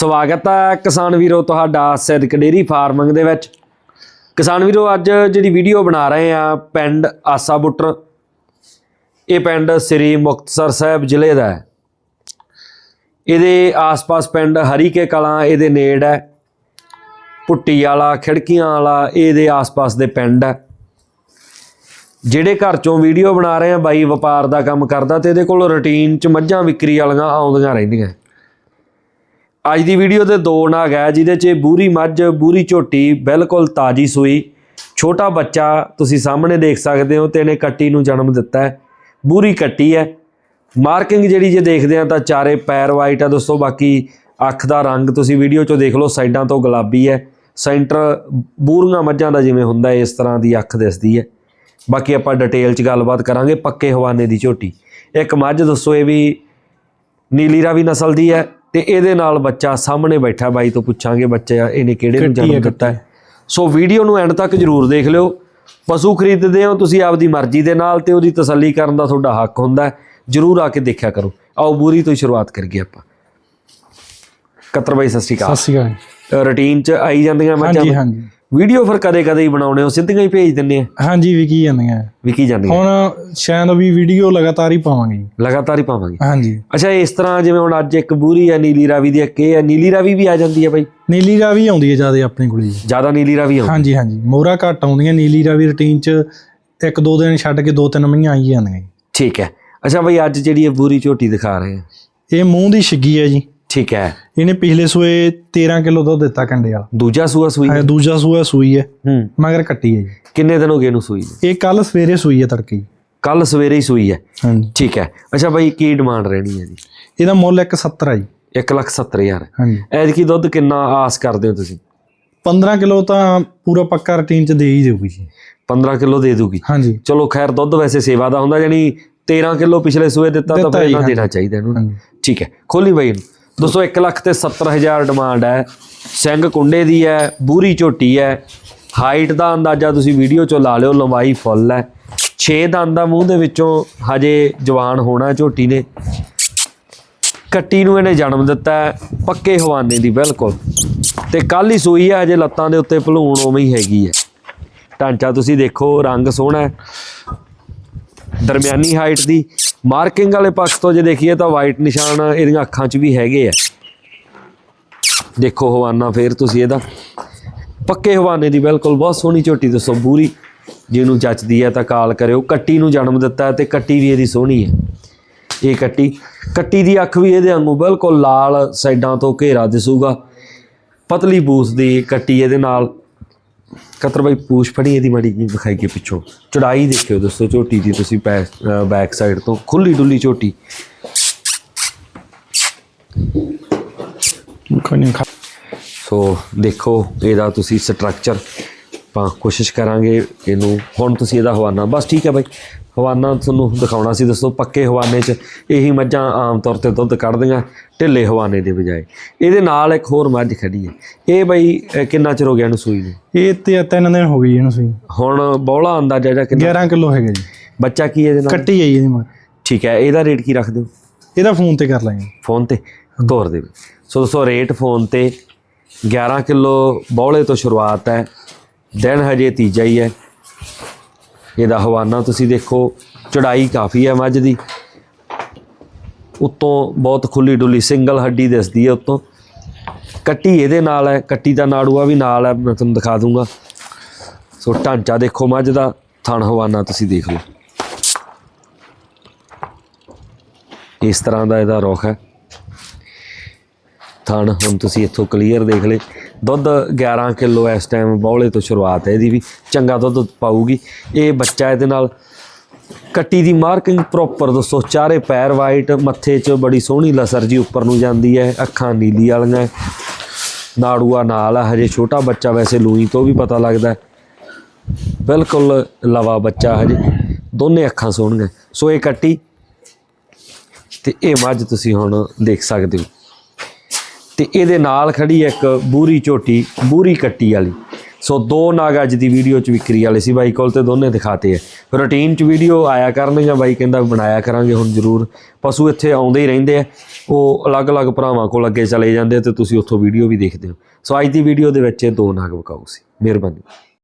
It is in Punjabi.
ਸਵਾਗਤ ਹੈ ਕਿਸਾਨ ਵੀਰੋ ਤੁਹਾਡਾ ਸਿੱਧਕ ਡੇਰੀ ਫਾਰਮਿੰਗ ਦੇ ਵਿੱਚ। ਕਿਸਾਨ ਵੀਰੋ, ਅੱਜ ਜਿਹੜੀ ਵੀਡੀਓ ਬਣਾ ਰਹੇ ਆ ਪਿੰਡ ਆਸਾ ਬੁੱਟਰ, ਇਹ ਪਿੰਡ ਸ੍ਰੀ ਮੁਕਤਸਰ ਸਾਹਿਬ ਜ਼ਿਲ੍ਹੇ ਦਾ ਹੈ। ਇਹਦੇ ਆਸ-ਪਾਸ ਪਿੰਡ ਹਰੀਕੇ ਕਲਾਂ, ਇਹਦੇ ਨੇੜ ਹੈ। ਪੁੱਟੀ ਵਾਲਾ, ਖਿੜਕੀਆਂ ਵਾਲਾ, ਇਹਦੇ ਆਸ-ਪਾਸ ਦੇ ਪਿੰਡ ਹੈ। ਜਿਹੜੇ ਘਰ ਚੋਂ ਵੀਡੀਓ ਬਣਾ ਰਹੇ ਆ, ਬਾਈ ਵਪਾਰ ਦਾ ਕੰਮ ਕਰਦਾ ਤੇ ਇਹਦੇ ਕੋਲ ਰੁਟੀਨ ਚ ਮੱਝਾਂ ਵਿਕਰੀ ਵਾਲੀਆਂ ਆਉਂਦੀਆਂ ਰਹਿੰਦੀਆਂ। ਅੱਜ ਦੀ ਵੀਡੀਓ ਦੇ ਦੋ ਨਾਗ ਹੈ, ਜਿਹਦੇ 'ਚ ਬੂਰੀ ਮੱਝ, ਬੂਰੀ ਝੋਟੀ ਬਿਲਕੁਲ ਤਾਜੀ ਸੂਈ। ਛੋਟਾ ਬੱਚਾ ਤੁਸੀਂ ਸਾਹਮਣੇ ਦੇਖ ਸਕਦੇ ਹੋ ਤੇ ਇਹਨੇ ਕੱਟੀ ਨੂੰ ਜਨਮ ਦਿੱਤਾ ਹੈ। ਬੂਰੀ ਕੱਟੀ ਹੈ। ਮਾਰਕਿੰਗ ਜਿਹੜੀ ਜੇ ਦੇਖਦੇ ਆ ਤਾਂ ਚਾਰੇ ਪੈਰ ਵਾਈਟ ਆ ਦੋਸਤੋ, ਬਾਕੀ ਅੱਖ ਦਾ ਰੰਗ ਤੁਸੀਂ ਵੀਡੀਓ 'ਚੋਂ ਦੇਖ ਲਓ, ਸਾਈਡਾਂ ਤੋਂ ਗੁਲਾਬੀ ਹੈ। ਸੈਂਟਰ ਬੂਰੀਆਂ ਮੱਝਾਂ ਦਾ ਜਿਵੇਂ ਹੁੰਦਾ, ਇਸ ਤਰ੍ਹਾਂ ਦੀ ਅੱਖ ਦਿਸਦੀ ਹੈ। ਬਾਕੀ ਆਪਾਂ ਡਿਟੇਲ 'ਚ ਗੱਲਬਾਤ ਕਰਾਂਗੇ, ਪੱਕੇ ਹਵਾਨੇ ਦੀ ਝੋਟੀ। ਇੱਕ ਮੱਝ ਦੱਸੋ ਇਹ ਵੀ ਨੀਲੀ ਰਾਵੀ ਨਸਲ ਦੀ ਹੈ। ਤੇ ਇਹਦੇ ਨਾਲ ਬੱਚਾ ਸਾਹਮਣੇ ਬੈਠਾ ਬਾਈ ਤੋਂ ਪੁੱਛਾਂਗੇ ਬੱਚਾ ਇਹਨੇ ਕਿਹੜੇ ਨੂੰ ਜਨਮ ਦਿੱਤਾ ਸੋ ਵੀਡੀਓ ਨੂੰ ਐਂਡ ਤੱਕ ਜਰੂਰ ਦੇਖ ਲਿਓ। ਪਸ਼ੂ ਖਰੀਦਦੇ ਹੋ ਤੁਸੀਂ ਆਪਦੀ ਮਰਜ਼ੀ ਦੇ ਨਾਲ ਤੇ ਉਹਦੀ ਤਸੱਲੀ ਕਰਨ ਦਾ ਤੁਹਾਡਾ ਹੱਕ ਹੁੰਦਾ ਜਰੂਰ ਆ ਕੇ ਦੇਖਿਆ ਕਰੋ। ਆਓ ਬੂਰੀ ਤੋਂ ਹੀ ਸ਼ੁਰੂਆਤ ਕਰੀਏ ਆਪਾਂ। ਕਤਰ ਬਾਈ ਸਤਿ ਸ਼੍ਰੀ ਸਤਿ ਅਕਾਲ ਸ਼੍ਰੀ ਅਕਾਲ। ਰੁਟੀਨ ਚ ਆਈ ਜਾਂਦੀਆਂ ਮੱਝਾਂ ਹਾਂਜੀ ਹਾਂਜੀ। ਵੀਡੀਓ ਫਿਰ ਕਦੇ ਕਦੇ ਹੀ ਬਣਾਉਣੇ ਹੋ? ਸਿੱਧੀਆਂ ਹੀ ਭੇਜ ਦਿੰਨੇ ਆ। ਹਾਂਜੀ ਵਿਕੀ ਜਾਂਦੀਆਂ। ਵਿਕੀ ਜਾਂਦੀਆਂ। ਹੁਣ ਸ਼ਾਇਦ ਵੀ ਵੀਡੀਓ ਲਗਾਤਾਰ ਹੀ ਪਾਵਾਂਗੇ। ਲਗਾਤਾਰ ਹੀ ਪਾਵਾਂਗੇ। ਹਾਂਜੀ। ਅੱਛਾ ਇਸ ਤਰ੍ਹਾਂ ਜਿਵੇਂ ਹੁਣ ਅੱਜ ਇੱਕ ਬੂਰੀ ਹੈ ਨੀਲੀ ਰਾਵੀ ਦੀ ਇੱਕ ਇਹ ਹੈ ਨੀਲੀ ਰਾਵੀ ਵੀ ਆ ਜਾਂਦੀ ਹੈ ਬਾਈ? ਨੀਲੀ ਰਾਵੀ ਆਉਂਦੀ ਹੈ ਜ਼ਿਆਦਾ ਆਪਣੇ ਕੋਲ ਜੀ। ਜ਼ਿਆਦਾ ਨੀਲੀ ਰਾਵੀ ਆਉਂਦੀ ਹਾਂਜੀ ਹਾਂਜੀ। ਮੋਹਰਾ ਘੱਟ ਆਉਂਦੀਆਂ ਨੀਲੀ ਰਾਵੀ ਰੁਟੀਨ ਚ ਇੱਕ ਦੋ ਦਿਨ ਛੱਡ ਕੇ ਦੋ ਤਿੰਨ ਮਹੀਆਂ ਆਈ ਜਾਂਦੀਆਂ। ਠੀਕ ਹੈ। ਅੱਛਾ ਬਈ ਅੱਜ ਜਿਹੜੀ ਇਹ ਬੂਰੀ ਝੋਟੀ ਦਿਖਾ ਰਹੇ ਆ। ਇਹ ਮੂੰਹ ਦੀ ਛਿੱਗੀ ਹੈ ਜੀ। ਠੀਕ ਹੈ। ਇਹਨੇ ਪਿਛਲੇ ਸੂਏ 13 ਕਿਲੋ ਦੁੱਧ ਦਿੱਤਾ ਕੰਡੇ ਵਾਲਾ। ਦੂਜਾ ਸੂਆ ਸੂਈ ਇਹ ਦੂਜਾ ਸੂਆ ਸੂਈ ਹੈ। ਹੂੰ। ਮਗਰ ਕੱਟੀ ਹੈ ਜੀ। ਕਿੰਨੇ ਦਿਨ ਹੋ ਗਏ ਇਹਨੂੰ ਸੂਈ ਇਹ ਕੱਲ ਸਵੇਰੇ ਸੂਈ ਹੈ ਤੜਕੇ ਕੱਲ ਸਵੇਰੇ ਹੀ ਸੂਈ ਹੈ। ਹਾਂਜੀ। ਠੀਕ ਹੈ। ਅੱਛਾ ਬਈ ਕੀ ਡਿਮਾਂਡ ਰਹਿਣੀ ਹੈ ਜੀ? ਇਹਦਾ ਮੁੱਲ 170 ਹੈ ਜੀ। 170000 ਹਾਂਜੀ। ਐਤਕੀ ਦੁੱਧ ਕਿੰਨਾ ਆਸ ਕਰਦੇ ਹੋ ਤੁਸੀਂ? 15 ਕਿਲੋ ਤਾਂ ਪੂਰਾ ਪੱਕਾ ਰੁਟੀਨ ਚ ਦੇ ਹੀ ਦੇਊਗੀ ਜੀ। 15 ਕਿਲੋ ਦੇ ਦੂਗੀ ਹਾਂਜੀ। ਚਲੋ ਖੈਰ ਦੁੱਧ ਵੈਸੇ ਸੇਵਾ ਦਾ ਹੁੰਦਾ ਜਾਨੀ 13 ਕਿਲੋ ਪਿਛਲੇ ਸੂਏ ਦਿੱਤਾ ਤਾਂ ਫਿਰ ਇਹਨਾਂ। ਦੇਣਾ ਚਾਹੀਦਾ ਇਹਨੂੰ। ਠੀਕ ਹੈ। ਖੋਲੀ ਬਈ ਇਹਨੂੰ। ਦੋਸਤੋ 1 ਲੱਖ ਤੇ 70000 ਡਿਮਾਂਡ ਹੈ। ਸਿੰਘ ਕੁੰਡੇ ਦੀ ਹੈ, ਬੂਰੀ ਝੋਟੀ ਹੈ। ਹਾਈਟ ਦਾ ਅੰਦਾਜ਼ਾ ਤੁਸੀਂ ਵੀਡੀਓ ਚੋਂ ਲਾ ਲਿਓ, ਲੰਬਾਈ ਫੁੱਲ ਹੈ। 6 ਦੰਦ ਦਾ ਮੂੰਹ ਦੇ ਵਿੱਚੋਂ, ਹਜੇ ਜਵਾਨ ਹੋਣਾ ਝੋਟੀ ਨੇ। ਕੱਟੀ ਨੂੰ ਇਹਨੇ ਜਨਮ ਦਿੱਤਾ ਪੱਕੇ ਹਵਾਨੇ ਦੀ, ਬਿਲਕੁਲ। ਤੇ ਕੱਲ ਹੀ ਸੂਈ ਹੈ ਹਜੇ ਲੱਤਾਂ ਦੇ ਉੱਤੇ ਭਲੂਣ ਉਵੇਂ ਹੀ ਹੈਗੀ ਹੈ। ਢਾਂਚਾ ਤੁਸੀਂ ਦੇਖੋ, ਰੰਗ ਸੋਹਣਾ ਦਰਮਿਆਨੀ ਹਾਈਟ ਦੀ। ਮਾਰਕਿੰਗ ਵਾਲੇ ਪੱਖ ਤੋਂ ਜੇ ਦੇਖੀਏ ਤਾਂ ਵਾਈਟ ਨਿਸ਼ਾਨ ਇਹਦੀਆਂ ਅੱਖਾਂ 'ਚ ਵੀ ਹੈਗੇ ਆ। ਦੇਖੋ ਹਵਾਨਾ ਫੇਰ ਤੁਸੀਂ ਇਹਦਾ। ਪੱਕੇ ਹਵਾਨੇ ਦੀ ਬਿਲਕੁਲ ਬਹੁਤ ਸੋਹਣੀ ਝੋਟੀ ਦੱਸੋ, ਬੂਰੀ। ਜਿਹਨੂੰ ਜੱਚਦੀ ਹੈ ਤਾਂ ਕਾਲ ਕਰਿਓ। ਕੱਟੀ ਨੂੰ ਜਨਮ ਦਿੱਤਾ ਹੈ ਤੇ ਕੱਟੀ ਵੀ ਇਹਦੀ ਸੋਹਣੀ ਹੈ ਇਹ ਕੱਟੀ ਕੱਟੀ ਦੀ ਅੱਖ ਵੀ ਇਹਦੇ ਵਾਂਗੂ ਬਿਲਕੁਲ ਲਾਲ ਸਾਈਡਾਂ ਤੋਂ ਘੇਰਾ ਦਿਸੂਗਾ। ਪਤਲੀ ਬੂਸ ਦੀ ਕੱਟੀ ਇਹਦੇ ਨਾਲ। ਕਤਰ ਬਾਈ ਪੂਛ ਫੜੀ ਇਹਦੀ ਮਾੜੀ ਜੀ ਵਿਖਾਈ ਕੇ ਪਿੱਛੋਂ। ਚੜਾਈ ਦੇਖਿਓ ਦੋਸਤੋ ਝੋਟੀ ਦੀ ਤੁਸੀਂ ਬੈਕ ਸਾਈਡ ਤੋਂ। ਖੁੱਲੀ ਡੁੱਲੀ ਝੋਟੀ। ਸੋ ਦੇਖੋ ਇਹਦਾ ਤੁਸੀਂ ਸਟਰਕਚਰ ਆਪਾਂ ਕੋਸ਼ਿਸ਼ ਕਰਾਂਗੇ ਇਹਨੂੰ। ਹੁਣ ਤੁਸੀਂ ਇਹਦਾ ਹਵਾਨਾ ਬਸ ਠੀਕ ਹੈ ਬਾਈ। ਹਵਾਨਾ ਤੁਹਾਨੂੰ ਦਿਖਾਉਣਾ ਸੀ ਦੱਸੋ ਪੱਕੇ ਹਵਾਨੇ 'ਚ ਇਹੀ ਮੱਝਾਂ ਆਮ ਤੌਰ ਤੇ ਦੁੱਧ ਕੱਢਦੀਆਂ ਢਿੱਲੇ ਹਵਾਨੇ ਦੇ ਬਜਾਏ। ਇਹਦੇ ਨਾਲ ਇੱਕ ਹੋਰ ਮੱਝ ਖੜੀ ਹੈ। ਇਹ ਬਾਈ ਕਿੰਨਾ ਚਿਰ ਹੋ ਗਿਆ ਇਹਨੂੰ ਸੂਈ ਨੂੰ? ਇਹ ਤੇ ਤਿੰਨ ਦਿਨ ਹੋ ਜੀ ਇਹਨੂੰ ਸਹੀ ਹੁਣ ਬੌਲਾ ਅੰਦਾਜ਼ਾ ਜਾਂ ਕਿੰਨਾ? 11 ਕਿਲੋ ਹੈਗਾ ਜੀ। ਬੱਚਾ ਕੀ ਇਹਦੇ ਨਾਲ? ਕੱਟੀ ਆਈ ਇਹਦੀ ਮਾਰ ਠੀਕ ਹੈ ਇਹਦਾ ਰੇਟ ਕੀ ਰੱਖ ਦਿਓ ਇਹਦਾ ਫੋਨ ਤੇ ਕਰ ਲਾਂਗੇ। ਫੋਨ ਤੇ? ਤੋਰ ਦੇ। ਸੋ ਦੋਸਤੋ ਰੇਟ ਫੋਨ ਤੇ। 11 ਕਿਲੋ ਬੌਲੇ ਤੋਂ ਸ਼ੁਰੂਆਤ ਹੈ। ਦਿਨ ਹਜੇ ਤੀਜਾ ਹੀ ਹੈ। ਇਹਦਾ ਹਵਾਨਾ ਤੁਸੀਂ ਦੇਖੋ ਚੜਾਈ ਕਾਫੀ ਹੈ ਮੱਝ ਦੀ। ਉੱਤੋਂ ਬਹੁਤ ਖੁੱਲੀ ਡੁੱਲੀ, ਸਿੰਗਲ ਹੱਡੀ ਦਿਸਦੀ ਹੈ ਉੱਤੋਂ। ਕੱਟੀ ਇਹਦੇ ਨਾਲ ਹੈ, ਕੱਟੀ ਦਾ ਨਾੜੂਆ ਵੀ ਨਾਲ ਹੈ, ਮੈਂ ਤੁਹਾਨੂੰ ਦਿਖਾ ਦੂੰਗਾ। ਸੋ ਢਾਂਚਾ ਦੇਖੋ ਮੱਝ ਦਾ, ਥਣ ਹਵਾਨਾ ਤੁਸੀਂ ਦੇਖ ਲਓ। ਇਸ ਤਰ੍ਹਾਂ ਦਾ ਇਹਦਾ ਰੁੱਖ ਹੈ। ਥਣ ਹੁਣ ਤੁਸੀਂ ਇੱਥੋਂ ਕਲੀਅਰ ਦੇਖ ਲਏ। ਦੁੱਧ 11 ਕਿਲੋ ਇਸ ਟਾਈਮ ਬੌਲੇ ਤੋਂ ਸ਼ੁਰੂਆਤ ਹੈ, ਇਹਦੀ ਵੀ ਚੰਗਾ ਦੁੱਧ ਪਾਊਗੀ। ਇਹ ਬੱਚਾ ਇਹਦੇ ਨਾਲ ਕੱਟੀ ਦੀ ਮਾਰਕਿੰਗ ਪ੍ਰੋਪਰ ਦੱਸੋ, ਚਾਰੇ ਪੈਰ ਵਾਈਟ ਮੱਥੇ 'ਚ ਬੜੀ ਸੋਹਣੀ ਲਸਰ ਜੀ ਉੱਪਰ ਨੂੰ ਜਾਂਦੀ ਹੈ, ਅੱਖਾਂ ਨੀਲੀ ਵਾਲੀਆਂ, ਨਾੜੂਆ ਨਾਲ ਹੈ ਹਜੇ ਛੋਟਾ ਬੱਚਾ ਵੈਸੇ ਲੂਈ ਤੋਂ ਵੀ ਪਤਾ ਲੱਗਦਾ। ਬਿਲਕੁਲ ਲਵਾ ਬੱਚਾ ਹਜੇ, ਦੋਨੇ ਅੱਖਾਂ ਸੋਹਣੀਆਂ। ਸੋ ਇਹ ਕੱਟੀ ਤੇ ਇਹ ਮੱਝ ਤੁਸੀਂ ਹੁਣ ਦੇਖ ਸਕਦੇ ਹੋ। ਤੇ ਇਹਦੇ ਨਾਲ ਖੜੀ ਹੈ ਇੱਕ ਬੂਰੀ ਝੋਟੀ, ਬੂਰੀ ਕੱਟੀ ਵਾਲੀ। ਸੋ ਦੋ ਨਾਗ ਅੱਜ ਦੀ ਵੀਡੀਓ ਚ ਵਿਕਰੀ ਵਾਲੇ ਸੀ। ਬਾਈ ਕੋਲ ਤੇ ਦੋਨੇ ਦਿਖਾਤੇ ਹੈ ਰੂਟੀਨ ਚ ਵੀਡੀਓ ਆਇਆ ਕਰਨਗੀਆਂ ਬਾਈ ਕਹਿੰਦਾ ਬਣਾਇਆ ਕਰਾਂਗੇ, ਹੁਣ ਜ਼ਰੂਰ। ਪਸ਼ੂ ਇੱਥੇ ਆਉਂਦੇ ਹੀ ਰਹਿੰਦੇ ਆ। ਉਹ ਅਲੱਗ-ਅਲੱਗ ਭਰਾਵਾਂ ਕੋਲ ਅੱਗੇ ਚਲੇ ਜਾਂਦੇ ਆ ਤੇ ਤੁਸੀਂ ਉੱਥੋਂ ਵੀਡੀਓ ਵੀ ਦੇਖਦੇ ਹੋ। ਸੋ ਅੱਜ ਦੀ ਵੀਡੀਓ ਦੇ ਵਿੱਚ ਇਹ ਦੋ ਨਾਗ ਵਿਕਾਊ ਸੀ। ਮਿਹਰਬਾਨੀ।